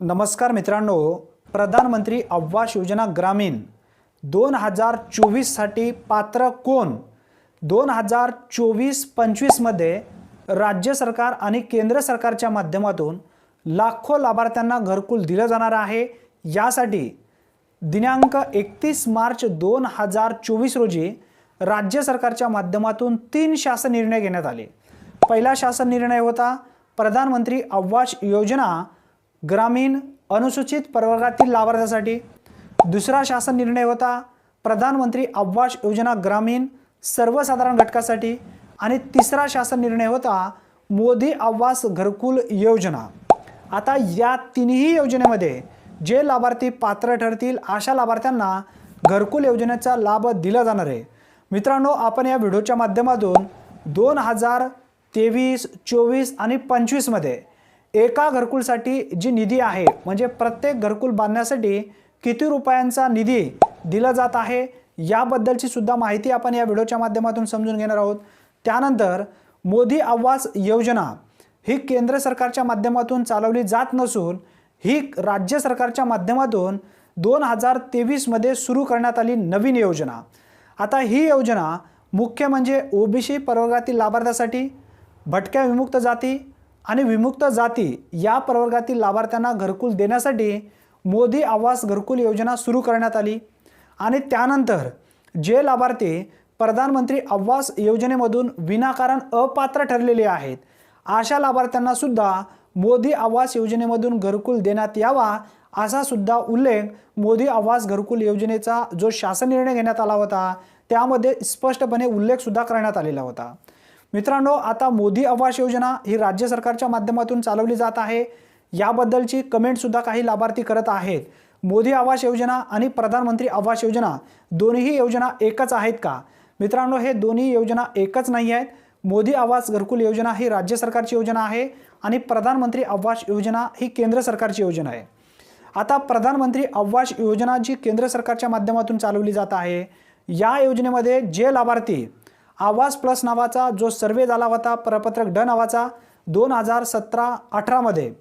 नमस्कार मित्रांनो प्रधानमंत्री आवास योजना ग्रामीण दोन हजार चोवीससाठी पात्र कोण? दोन हजार चोवीस पंचवीसमध्ये राज्य सरकार आणि केंद्र सरकारच्या माध्यमातून लाखो लाभार्थ्यांना घरकुल दिलं जाणार आहे. यासाठी दिनांक एकतीस मार्च दोन हजार चोवीस रोजी राज्य सरकारच्या माध्यमातून तीन शासन निर्णय घेण्यात आले. पहिला शासन निर्णय होता प्रधानमंत्री आवास योजना ग्रामीण अनुसूचित प्रवर्गातील लाभार्थ्यासाठी दुसरा शासन निर्णय होता प्रधानमंत्री आवास योजना ग्रामीण सर्वसाधारण घटकासाठी आणि तिसरा शासन निर्णय होता मोदी आवास घरकुल योजना. आता या तिन्ही योजनेमध्ये जे लाभार्थी पात्र ठरतील अशा लाभार्थ्यांना घरकुल योजनेचा लाभ दिला जाणार आहे. मित्रांनो आपण या व्हिडिओच्या माध्यमातून दोन हजार तेवीस चोवीस आणि पंचवीसमध्ये एका घरकुलसाठी जी निधी आहे म्हणजे प्रत्येक घरकुल बांधण्यासाठी किती रुपयांचा निधी दिला जात आहे याबद्दलची सुद्धा माहिती आपण या व्हिडिओच्या माध्यमातून समजून घेणार आहोत. त्यानंतर मोदी आवास योजना ही केंद्र सरकारच्या माध्यमातून चालवली जात नसून ही राज्य सरकारच्या माध्यमातून दोन हजार तेवीसमध्ये सुरू करण्यात आली नवीन योजना. आता ही योजना मुख्य म्हणजे ओबीसी प्रवर्गातील लाभार्थ्यासाठी भटक्या विमुक्त जाती आणि विमुक्त जाती या प्रवर्गातील लाभार्थ्यांना घरकुल देण्यासाठी मोदी आवास घरकुल योजना सुरू करण्यात आली. आणि त्यानंतर जे लाभार्थी प्रधानमंत्री आवास योजनेमधून विनाकारण अपात्र ठरलेले आहेत अशा लाभार्थ्यांना सुद्धा मोदी आवास योजनेमधून घरकुल देण्यात यावा असा सुद्धा उल्लेख मोदी आवास घरकुल योजनेचा जो शासन निर्णय घेण्यात आला होता त्यामध्ये स्पष्टपणे उल्लेख सुद्धा करण्यात आलेला होता. मित्रांनो आता मोदी आवास योजना ही राज्य सरकारच्या माध्यमातून चालवली जात आहे. याबद्दलची कमेंटसुद्धा काही लाभार्थी करत आहेत. मोदी आवास योजना आणि प्रधानमंत्री आवास योजना दोन्ही योजना एकच आहेत का? मित्रांनो हे दोन्ही योजना एकच नाही आहेत. मोदी आवास घरकुल योजना ही राज्य सरकारची योजना आहे आणि प्रधानमंत्री आवास योजना ही केंद्र सरकारची योजना आहे. आता प्रधानमंत्री आवास योजना जी केंद्र सरकारच्या माध्यमातून चालवली जात आहे या योजनेमध्ये जे लाभार्थी आवाज प्लस नावाचा जो सर्वे झाला होता प्रपत्रक ड नावाचा दोन हजार सतरा अठरामध्ये.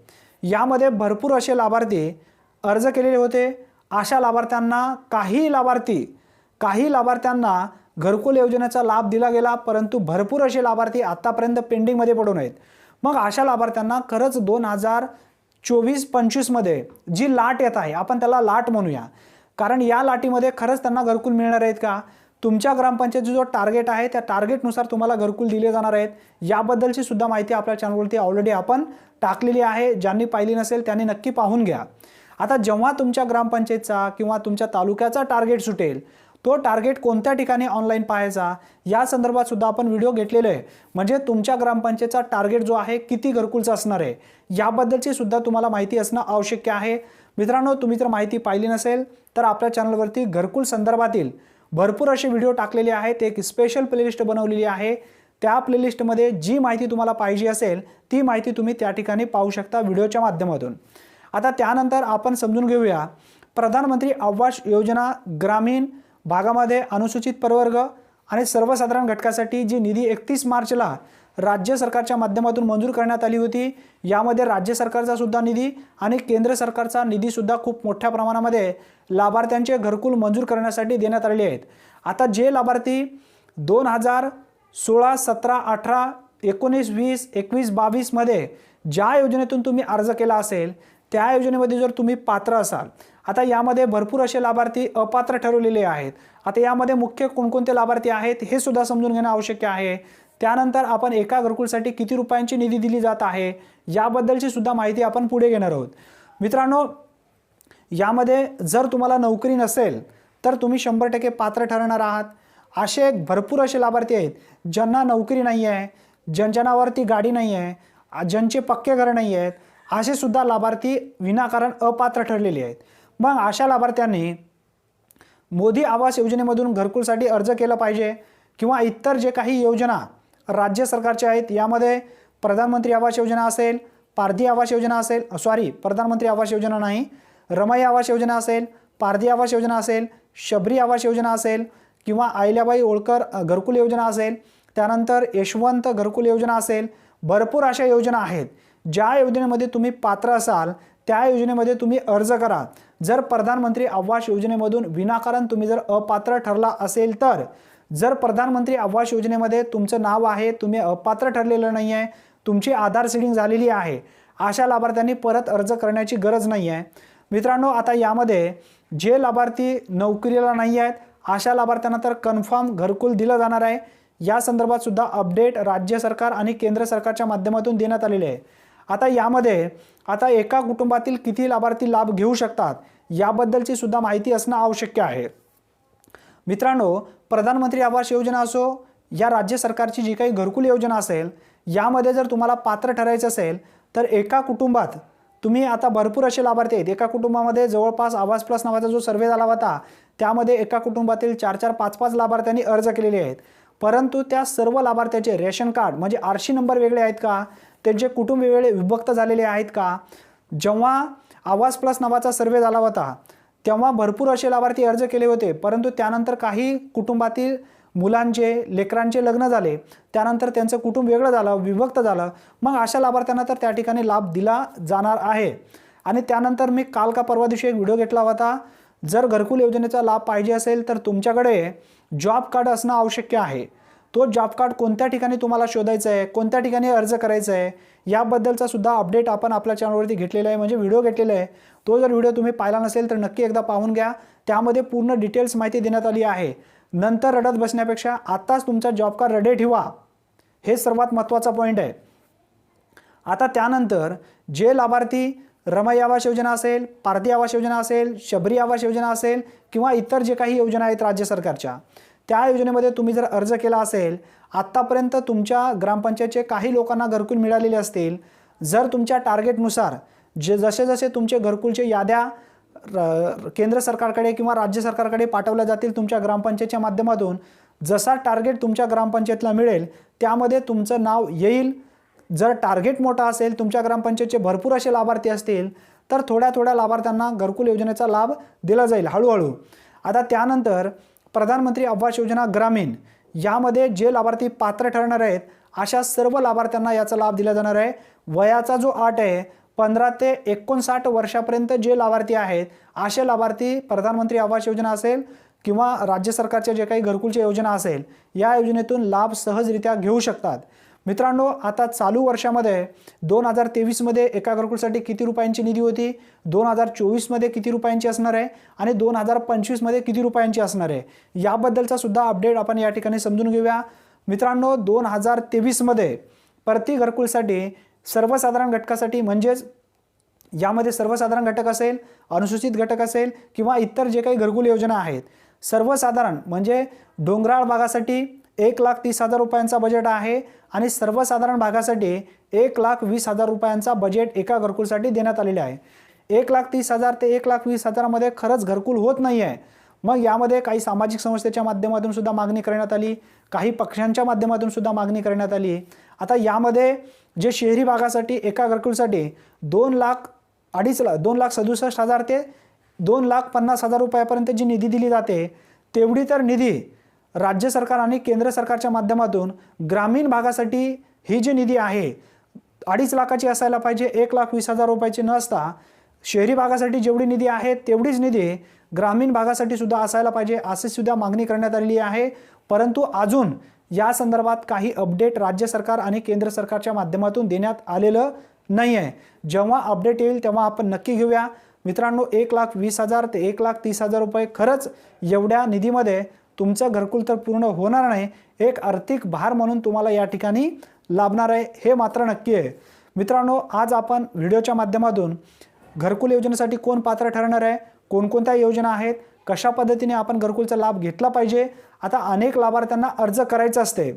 यामध्ये भरपूर असे लाभार्थी अर्ज केलेले होते. अशा लाभार्थ्यांना काही लाभार्थी काही लाभार्थ्यांना घरकुल योजनेचा लाभ दिला गेला परंतु भरपूर असे लाभार्थी आत्तापर्यंत पेंडिंगमध्ये पडून आहेत. मग अशा लाभार्थ्यांना खरंच दोन हजार चोवीस पंचवीसमध्ये जी लाट येत आहे आपण त्याला लाट म्हणूया. कारण या लाटीमध्ये खरंच त्यांना घरकुल मिळणार आहेत का? तुमच्या ग्रामपंचायतीचा जो टार्गेट आहे त्या टार्गेटनुसार तुम्हाला घरकुल दिले जाणार आहेत. याबद्दलची सुद्धा माहिती आपल्या चॅनलवरती ऑलरेडी आपण टाकलेली आहे. ज्यांनी पाहिली नसेल त्यांनी नक्की पाहून घ्या. आता जेव्हा तुमच्या ग्रामपंचायतचा किंवा तुमच्या तालुक्याचा टार्गेट सुटेल तो टार्गेट कोणत्या ठिकाणी ऑनलाईन पाहायचा या संदर्भात सुद्धा आपण व्हिडिओ घेतलेले आहे. म्हणजे तुमच्या ग्रामपंचायतचा टार्गेट जो आहे किती घरकुलचा असणार आहे याबद्दलची सुद्धा तुम्हाला माहिती असणं आवश्यक आहे. मित्रांनो तुम्ही जर माहिती पाहिली नसेल तर आपल्या चॅनलवरती घरकुल संदर्भातील भरपूर असे व्हिडिओ टाकलेले आहेत एक स्पेशल प्लेलिस्ट बनवलेली आहे. त्या प्लेलिस्टमध्ये जी माहिती तुम्हाला पाहिजे असेल ती माहिती तुम्ही त्या ठिकाणी पाहू शकता व्हिडिओच्या माध्यमातून. आता त्यानंतर आपण समजून घेऊया प्रधानमंत्री आवास योजना ग्रामीण भागामध्ये अनुसूचित प्रवर्ग आणि सर्वसाधारण घटकासाठी जी निधी एकतीस मार्चला राज्य सरकारच्या माध्यमातून मंजूर करण्यात आली होती. यामध्ये राज्य सरकारचा सुद्धा निधी आणि केंद्र सरकारचा निधीसुद्धा खूप मोठ्या प्रमाणामध्ये लाभार्थ्यांचे घरकुल मंजूर करण्यासाठी देण्यात आलेले आहेत. आता जे लाभार्थी दोन हजार सोळा सतरा अठरा एकोणीस वीस एकवीस बावीसमध्ये ज्या योजनेतून तुम्ही अर्ज केला असेल त्या योजनेमध्ये जर तुम्ही पात्र असाल आता यामध्ये भरपूर असे लाभार्थी अपात्र ठरवलेले आहेत. आता यामध्ये मुख्य कोणकोणते लाभार्थी आहेत हे सुद्धा समजून घेणं आवश्यक आहे. त्यानंतर आपण एका घरकुलसाठी किती रुपयांची निधी दिली जात आहे याबद्दलची सुद्धा माहिती आपण पुढे घेणार आहोत. मित्रांनो यामध्ये जर तुम्हाला नोकरी नसेल तर तुम्ही शंभर टक्के पात्र ठरणार आहात. असे भरपूर असे लाभार्थी आहेत ज्यांना नोकरी नाही आहे ज्यांच्या गाडी नाही आहे ज्यांचे पक्के घर नाही आहेत असे सुद्धा लाभार्थी विनाकारण अपात्र ठरलेले आहेत. मग अशा लाभार्थ्यांनी मोदी आवास योजनेमधून घरकुलसाठी अर्ज केला पाहिजे किंवा इतर जे काही योजना राज्य सरकारचे आहेत. यामध्ये प्रधानमंत्री आवास योजना असेल पारधी आवास योजना असेल सॉरी प्रधानमंत्री आवास योजना नाही रमाई आवास योजना असेल पारधी आवास योजना असेल शबरी आवास योजना असेल किंवा अहिल्याबाई होळकर घरकुल योजना असेल. त्यानंतर यशवंत घरकुल योजना असेल. भरपूर अशा योजना आहेत. ज्या योजनेमध्ये तुम्ही पात्र असाल त्या योजनेमध्ये तुम्ही अर्ज करा. जर प्रधानमंत्री आवास योजनेमधून विनाकारण तुम्ही जर अपात्र ठरला असेल तर जर प्रधानमंत्री आवास योजनेमध्ये तुमचं नाव आहे तुम्ही अपात्र ठरलेलं नाही आहे तुमची आधार सिडिंग झालेली आहे अशा लाभार्थ्यांनी परत अर्ज करण्याची गरज नाही आहे. मित्रांनो आता यामध्ये जे लाभार्थी नोकरीला नाही आहेत अशा लाभार्थ्यांना तर कन्फर्म घरकुल दिलं जाणार आहे. या संदर्भात सुद्धा अपडेट राज्य सरकार आणि केंद्र सरकारच्या माध्यमातून देण्यात आलेले आहे. आता यामध्ये आता एका कुटुंबातील किती लाभार्थी लाभ घेऊ शकतात याबद्दलची सुद्धा माहिती असणं आवश्यक आहे. मित्रांनो प्रधानमंत्री आवास योजना असो या राज्य सरकारची जी काही घरकुल योजना असेल यामध्ये जर तुम्हाला पात्र ठरायचं असेल तर एका कुटुंबात तुम्ही आता भरपूर असे लाभार्थी आहेत. एका कुटुंबामध्ये जवळपास आवास प्लस नावाचा जो सर्वे झाला होता त्यामध्ये एका कुटुंबातील चार चार पाच पाच लाभार्थ्यांनी अर्ज केलेले आहेत. परंतु त्या सर्व लाभार्थ्याचे रेशन कार्ड म्हणजे आरशी नंबर वेगळे आहेत का? त्यांचे कुटुंब वेगळे विभक्त झालेले आहेत का? जेव्हा आवास प्लस नावाचा सर्वे झाला होता तेव्हा भरपूर असे लाभार्थी अर्ज केले होते परंतु त्यानंतर काही कुटुंबातील मुलांचे लेकरांचे लग्न झाले. त्यानंतर त्यांचं कुटुंब वेगळं झालं विभक्त झालं. मग अशा लाभार्थ्यांना तर त्या ठिकाणी लाभ दिला जाणार आहे. आणि त्यानंतर मी काल का परवा दिवशी एक व्हिडिओ घेतला होता. जर घरकुल योजनेचा लाभ पाहिजे असेल तर तुमच्याकडे जॉब कार्ड असणं आवश्यक आहे. तो जॉब कार्ड कोणत्या ठिकाणी तुम्हाला शोधायचं आहे कोणत्या ठिकाणी अर्ज करायचा आहे याबद्दलचा सुद्धा अपडेट आपण आपल्या चॅनलवरती घेतलेला आहे. म्हणजे व्हिडिओ घेतलेला आहे. तो जर व्हिडिओ तुम्ही पाहिला नसेल तर नक्की एकदा पाहून घ्या. त्यामध्ये पूर्ण डिटेल्स माहिती देण्यात आली आहे. नंतर रडत बसण्यापेक्षा आत्ताच तुमचा जॉब का रडे ठेवा. हे सर्वात महत्त्वाचा पॉईंट आहे. आता त्यानंतर जे लाभार्थी रमई आवास योजना असेल पारधी आवास योजना असेल शबरी आवास योजना असेल किंवा इतर जे काही योजना आहेत राज्य सरकारच्या त्या योजनेमध्ये तुम्ही जर अर्ज केला असेल आत्तापर्यंत तुमच्या ग्रामपंचायतचे काही लोकांना घरकुल मिळालेले असतील. जर तुमच्या टार्गेटनुसार जे जसे जसे तुमचे घरकुलचे याद्या र- केंद्र सरकारकडे किंवा राज्य सरकारकडे पाठवल्या जातील तुमच्या ग्रामपंचायतच्या माध्यमातून जसा टार्गेट तुमच्या ग्रामपंचायतला मिळेल त्यामध्ये तुमचं नाव येईल. जर टार्गेट मोठा असेल तुमच्या ग्रामपंचायतचे भरपूर असे लाभार्थी असतील तर थोड्या थोड्या लाभार्थ्यांना घरकुल योजनेचा लाभ दिला जाईल हळूहळू. आता त्यानंतर प्रधानमंत्री आवास योजना ग्रामीण यामध्ये जे लाभार्थी पात्र ठरणार आहेत अशा सर्व लाभार्थ्यांना याचा लाभ दिला जाणार आहे. वयाचा जो आट आहे पंधरा ते एकोणसाठ वर्षापर्यंत जे लाभार्थी आहेत असे लाभार्थी प्रधानमंत्री आवास योजना असेल किंवा राज्य सरकारच्या जे काही घरकुलच्या योजना असेल या योजनेतून लाभ सहजरित्या घेऊ शकतात. मित्रांनो आता चालू वर्षामध्ये दोन हजार तेवीसमध्ये एका घरकुलसाठी किती रुपयांची निधी होती? दोन हजार चोवीसमध्ये किती रुपयांची असणार आहे? आणि दोन हजार पंचवीसमध्ये किती रुपयांची असणार आहे? याबद्दलचा सुद्धा अपडेट आपण या ठिकाणी समजून घेऊया. मित्रांनो दोन हजार तेवीसमध्ये प्रति घरकुलसाठी सर्वसाधारण घटकासाठी म्हणजेच यामध्ये सर्वसाधारण घटक असेल अनुसूचित घटक असेल किंवा इतर जे काही घरकुल योजना आहेत सर्वसाधारण म्हणजे डोंगराळ भागासाठी एक लाख तीस हजार रुपयांचा बजेट आहे आणि सर्वसाधारण भागासाठी एक लाख वीस हजार रुपयांचा बजेट एका घरकुलसाठी देण्यात आलेले आहे. एक लाख तीस हजार ते एक लाख वीस हजारामध्ये खरंच घरकुल होत नाही आहे मग यामध्ये काही सामाजिक संस्थेच्या माध्यमातून सुद्धा मागणी करण्यात आली काही पक्षांच्या माध्यमातून सुद्धा मागणी करण्यात आली. आता यामध्ये जे शहरी भागासाठी एका घरकुलसाठी दोन लाख अडीच लाख दोन लाख सदुसष्ट हजार ते दोन लाख पन्नास हजार रुपयापर्यंत जी निधी दिली जाते तेवढी तर निधी राज्य सरकार आणि केंद्र सरकारच्या माध्यमातून ग्रामीण भागासाठी ही जी निधी आहे अडीच लाखाची असायला पाहिजे एक लाख वीस हजार रुपयाची न असता शहरी भागासाठी जेवढी निधी आहे तेवढीच निधी ग्रामीण भागासाठी सुद्धा असायला पाहिजे असे सुद्धा मागणी करण्यात आलेली आहे. परंतु अजून या संदर्भात काही अपडेट राज्य सरकार आणि केंद्र सरकारच्या माध्यमातून देण्यात आलेलं नाही आहे जेव्हा अपडेट येईल तेव्हा आपण नक्की घेऊया. मित्रांनो एक लाख वीस हजार ते एक लाख तीस हजार रुपये खरंच एवढ्या निधीमध्ये तुमचं घरकुल तर पूर्ण होणार नाही एक आर्थिक भार म्हणून तुम्हाला या ठिकाणी लाभणार आहे हे मात्र नक्की आहे. मित्रांनो आज आपण व्हिडिओच्या माध्यमातून घरकुल योजनेसाठी कोण पात्र ठरणार आहे कोणकोणत्या योजना आहेत कशा पद्धतीने आपण घरकुलचा लाभ घेतला पाहिजे आता अनेक लाभार्थ्यांना अर्ज करायचा असते.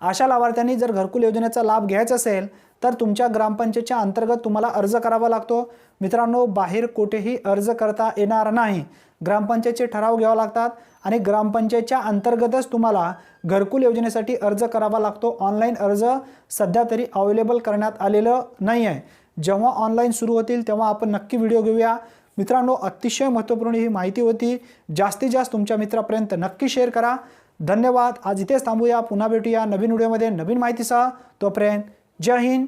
अशा लाभार्थ्यांनी जर घरकुल योजनेचा लाभ घ्यायचा असेल तर तुमच्या ग्रामपंचायतच्या अंतर्गत तुम्हाला अर्ज करावा लागतो. मित्रांनो बाहेर कुठेही अर्ज करता येणार नाही. ग्रामपंचायतचे ठराव घ्यावा लागतात आणि ग्रामपंचायतच्या अंतर्गतच तुम्हाला घरकुल योजनेसाठी अर्ज करावा लागतो. ऑनलाईन अर्ज सध्या तरी अवेलेबल करण्यात आलेलं नाही आहे जेव्हा ऑनलाईन सुरू होतील तेव्हा आपण नक्की व्हिडिओ घेऊया. मित्रांनो अतिशय महत्त्वपूर्ण ही माहिती होती. जास्तीत जास्त तुमच्या मित्रापर्यंत नक्की शेअर करा. धन्यवाद. आज इथेच थांबूया. पुन्हा भेटूया नवीन व्हिडिओमध्ये नवीन माहितीसह. तोपर्यंत जय हिंद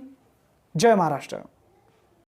जय महाराष्ट्र.